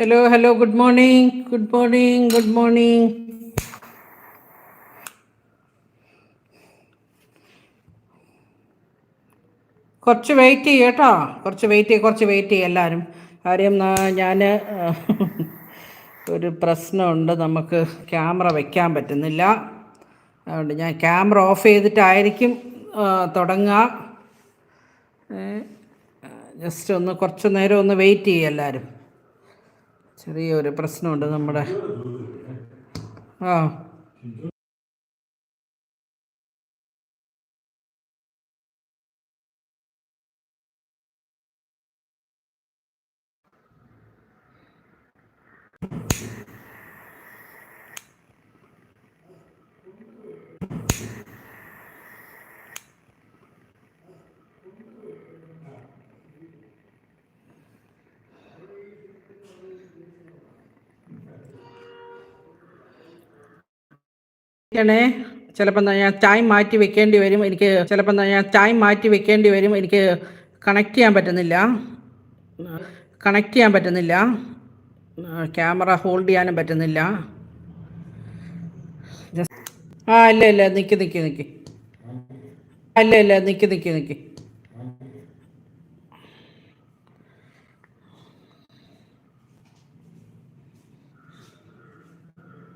Hello hello good morning good morning good morning കുറച്ച് wait ചെയ്യ കേട്ടോ. കുറച്ച് വെയിറ്റ് ചെയ്യ കുറച്ച് വെയിറ്റ് ചെയ്യ എല്ലാവരും കാര്യം ഞാൻ ഒരു പ്രശ്നമുണ്ട്. നമുക്ക് ക്യാമറ വയ്ക്കാൻ പറ്റുന്നില്ല. അതുകൊണ്ട് ഞാൻ ക്യാമറ ഓഫ് ചെയ്തിട്ടായിരിക്കും തുടങ്ങുക. ജസ്റ്റ് ഒന്ന് കുറച്ച് നേരം ഒന്ന് വെയിറ്റ് ചെയ്യുക എല്ലാവരും ചെറിയൊരു പ്രശ്നമുണ്ട് നമ്മുടെ ആ. ണേ ചിലപ്പോൾ എന്താ ഞാൻ ടൈം മാറ്റി വെക്കേണ്ടി വരും. എനിക്ക് ചിലപ്പോൾ എന്താ ഞാൻ ടൈം മാറ്റി വെക്കേണ്ടി വരും. എനിക്ക് കണക്ട് ചെയ്യാൻ പറ്റുന്നില്ല. കണക്ട് ചെയ്യാൻ പറ്റുന്നില്ല. ക്യാമറ ഹോൾഡ് ചെയ്യാനും പറ്റുന്നില്ല. ആ ഇല്ല ഇല്ല നിൽക്കി നിൽക്കി നിൽക്കി അല്ല ഇല്ല നിൽക്കി നിൽക്കി നിൽക്ക്